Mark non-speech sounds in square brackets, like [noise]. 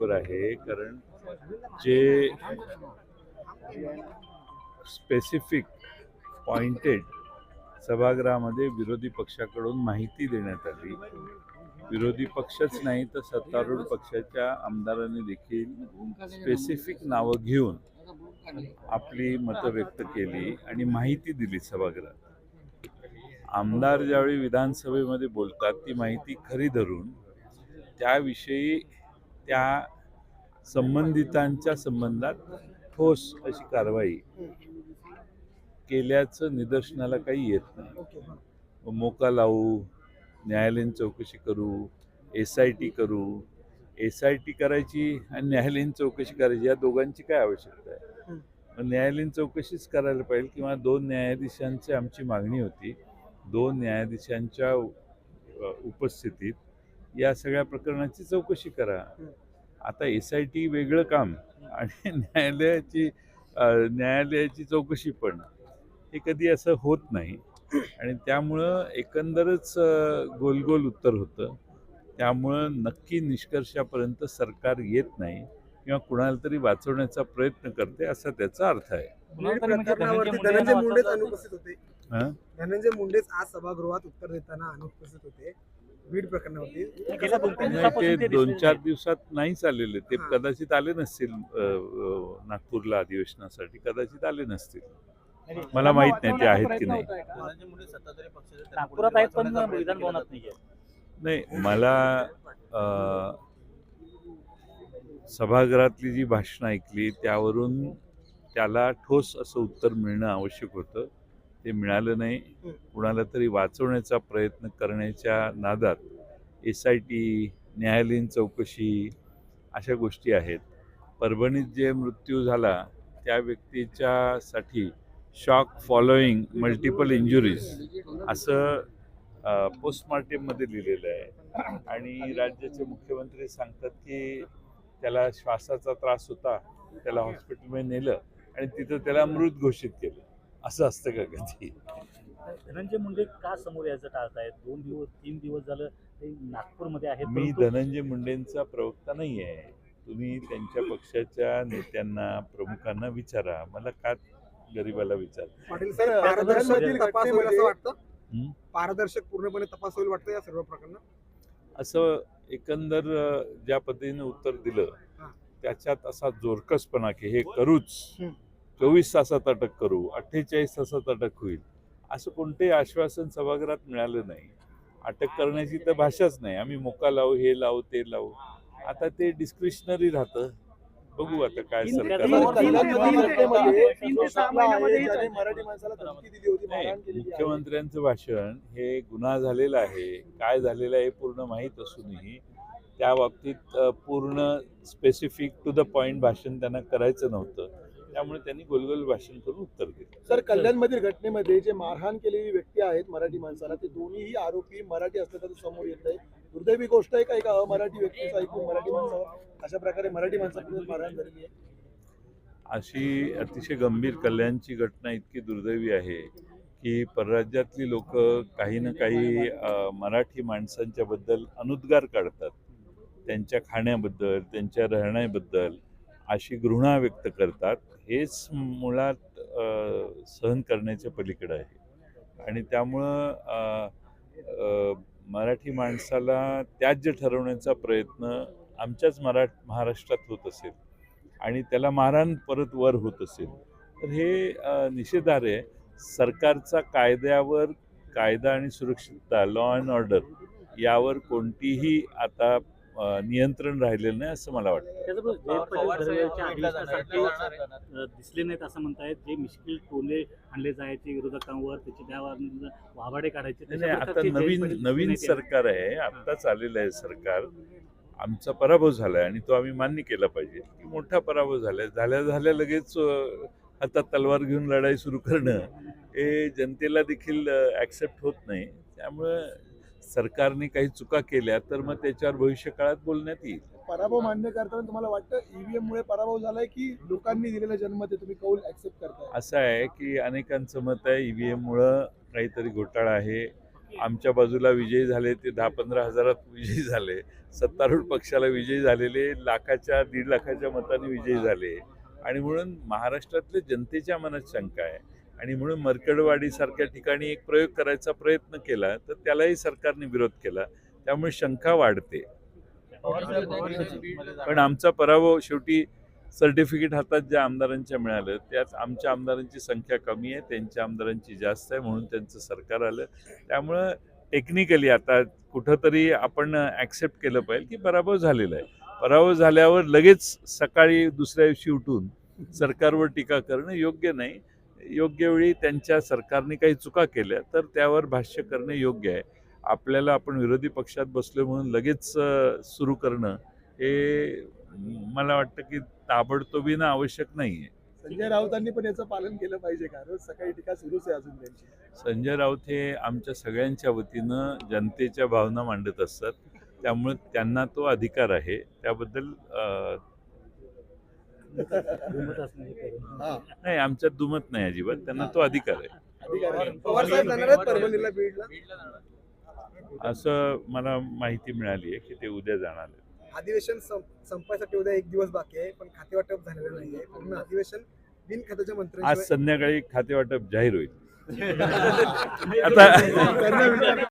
बरोबर आहे कारण जे स्पेसिफिक पॉइंटेड सभागृहामध्ये विरोधी पक्षाकडून माहिती देण्यात आली. विरोधी पक्षच नाही तर सत्तारूढ पक्षाच्या आमदारांनी देखील स्पेसिफिक नावं घेऊन आपली मतं व्यक्त केली आणि माहिती दिली सभागृहात. आमदार ज्यावेळी विधानसभेमध्ये बोलतात ती माहिती खरी धरून त्याविषयी त्या संबंधितांच्या संबंधात ठोस अशी कारवाई केल्याचं निदर्शनाला काही येत नाही. मोका लावू न्यायालयीन चौकशी करू एस आय टी करू. एस आय टी करायची आणि न्यायालयीन चौकशी करायची या दोघांची काय आवश्यकता आहे? मग न्यायालयीन चौकशीच करायला पाहिजे किंवा दोन न्यायाधीशांची आमची मागणी होती. दोन न्यायाधीशांच्या उपस्थितीत या सगळ्या प्रकरणाची चौकशी करा. आता एस आय टी वेगळं काम आणि [laughs] न्यायालयाची न्यायालयाची चौकशी पण. हे कधी असं होत नाही. आणि त्यामुळं एकंदरच गोलगोल उत्तर होतं. त्यामुळं नक्की निष्कर्षापर्यंत सरकार येत नाही किंवा कुणाला तरी वाचवण्याचा प्रयत्न करते असा त्याचा अर्थ आहे. म्हणजे? धनंजय मुंडेच आज सभागृहात उत्तर देताना अनुपस्थित होते. बीड प्रकरणावरती नाही ते दोन चार. दिवसात नाहीच आलेले ते. कदाचित आले नसतील नागपूरला अधिवेशनासाठी. कदाचित आले नसतील. नाही, मला माहीत नाही ते आहेत की नाही. नागपुरात आहेत पण विधान भवनात नाहीये. नाही मला सभागृहातली जी भाषणं ऐकली त्यावरून त्याला ठोस असं उत्तर मिळणं आवश्यक होतं. ते मिळालं नाही. कुणाला तरी वाचवण्याचा प्रयत्न करण्याच्या नादात एस आय टी न्यायालयीन चौकशी अशा गोष्टी आहेत. परभणीत जे मृत्यू झाला त्या व्यक्तीच्यासाठी शॉक फॉलोईंग मल्टिपल इंजुरीज असं पोस्टमार्टममध्ये लिहिलेलं आहे. आणि राज्याचे मुख्यमंत्री सांगतात की त्याला श्वासाचा त्रास होता त्याला हॉस्पिटलमध्ये नेलं आणि तिथं त्याला मृत घोषित केलं. असं असतं का कधी? धनंजय मुंडे का समोर यायचं टाळतायत? दोन दिवस तीन दिवस झालं ते नागपूरमध्ये आहेत मी धनंजय मुंडेंचा प्रवक्ता नाही आहे तुम्ही त्यांच्या पक्षाच्या नेत्यांना प्रमुखांना विचारा. मला का गरिबाला विचार पाटील सर, साहेब पारदर्शक धनंजय तपास होईल असं वाटतं? पारदर्शक पूर्णपणे तपास होईल वाटतं या सर्व प्रकरणात? असं एकंदर ज्या पद्धतीने उत्तर दिलं. त्याच्यात असा जोरकसपणा की हे करूच. हं. चोवीस तासात अटक करू अठ्ठेचाळीस तासात अटक होईल असं कोणतेही आश्वासन सभागृहात मिळालं नाही. अटक करण्याची तर भाषाच नाही आम्ही मोका लावू हे लावू ते लावू. आता ते डिस्क्रिशनरी राहतं. बघू आता काय सरकार. मुख्यमंत्र्यांचं भाषण हे गुन्हा झालेला आहे. काय झालेलं आहे हे पूर्ण माहीत असूनही त्या बाबतीत पूर्ण स्पेसिफिक टू द पॉइंट भाषण त्यांना करायचं नव्हतं. त्यामुळे त्यांनी गोलगोल भाषण करून उत्तर दिलं. सर कल्याणमधील घटनेमध्ये जे मारहाण केलेली व्यक्ती आहेत मराठी माणसाला ते दोन्हीही आरोपी मराठी असल्याचं समोर येत आहे. दुर्दैवी गोष्ट आहे का एका अमराठी व्यक्तीचं ऐकून मराठी माणसावर? अशा प्रकारे मराठी माणसाकडून मारहाण झालेली आहे. अशी अतिशय गंभीर कल्याणची घटना इतकी दुर्दैवी आहे की परराज्यातली लोक काही ना काही मराठी माणसांच्या बद्दल अनुद्गार काढतात. त्यांच्या खाण्याबद्दल त्यांच्या राहण्याबद्दल अशी घृणा व्यक्त करतात. हेच मुळात सहन करण्याच्या पलीकडे आहे. आणि त्यामुळं मराठी माणसाला त्याज्य ठरवण्याचा प्रयत्न आमच्याच मरा महाराष्ट्रात होत असेल आणि त्याला मारहाण परत वर होत असेल तर हे अ, निषेधार्ह आहे. सरकारचा कायद्यावर कायदा आणि सुरक्षितता लॉ अँड ऑर्डर यावर कोणतीही आता नियंत्रण राहिलेलं नाही असं मला वाटतं. दिसले नाहीत असं म्हणतायत. जे मिश्किल टोले आणले जायचे विरोधकांवर त्याचे त्यावर वाभाडे काढायचे आता नवीन नवीन सरकार आहे आत्ताच आलेलं आहे सरकार. आमचा पराभव झालाय आणि तो आम्ही मान्य केला पाहिजे. की मोठा पराभव झालाय. झाल्या झाल्या लगेच हातात तलवार घेऊन लढाई सुरू करणं हे जनतेला देखील ॲक्सेप्ट होत नाही. त्यामुळं सरकारने काही चुका केल्या तर मग त्याच्यावर भविष्यकाळात बोलण्यात येईल. पराभव मान्य करताना तुम्हाला वाटतं ईव्हीएम मुळे पराभव झालाय की लोकांनी दिलेला जन्म ते तुम्ही कौल ऍक्सेप्ट करताय? असं आहे की अनेकांचं मत आहे ईव्हीएम मुळं काहीतरी घोटाळा आहे. आमच्या बाजूला विजयी झाले ते दहा पंधरा हजारात विजयी झाले. सत्तारूढ पक्षाला विजयी झालेले लाखाच्या दीड लाखाच्या मताने विजयी झाले. आणि म्हणून महाराष्ट्रातल्या जनतेच्या मनात शंका आहे. आणि म्हणून मरकडवाडीसारख्या ठिकाणी एक प्रयोग करायचा प्रयत्न केला तर त्यालाही सरकारने विरोध केला. त्यामुळे शंका वाढते. पण आमचा पराभव शेवटी सर्टिफिकेट हातात ज्या आमदारांच्या मिळालं त्यात आमच्या आमदारांची संख्या कमी आहे त्यांच्या आमदारांची जास्त आहे म्हणून त्यांचं सरकार आलं. त्यामुळं टेक्निकली आता कुठंतरी आपण ॲक्सेप्ट केलं पाहिजे की पराभव झालेला आहे. पराभव झाल्यावर लगेच सकाळी दुसऱ्या दिवशी उठून सरकारवर टीका करणं योग्य नाही. योग्य वेळी त्यांच्या सरकारने काही चुका केल्या तर त्यावर भाष्य करणं योग्य आहे. आपल्याला आपण विरोधी पक्षात बसलो म्हणून लगेच सुरू करणं हे मला वाटतं की ताबडतोबीनं आवश्यक नाही आहे संजय राऊतांनी पण याचं पालन केलं पाहिजे का रोज सकाळी टीका सुरूच आहे अजून त्यांची. संजय राऊत हे आमच्या सगळ्यांच्या वतीनं जनतेच्या भावना मांडत असतात. त्यामुळे त्यांना तो अधिकार आहे. त्याबद्दल अं, दुमत असणे करून. हा नाही. आमच्यात दुमत नाही अजिबात. त्यांना तो अधिकार आहे. असं मला माहिती मिळाली आहे की ते उद्या जाणार आहेत. अधिवेशन संप- संपायसाठी उद्या एक दिवस बाकी आहे पण खाते वाटप झालेलं नाहीये पूर्ण अधिवेशन बिन खात्याच्या आज मंत्र्यांशिवाय संध्याकाळी खाते वाटप जाहीर होईल. [laughs] आता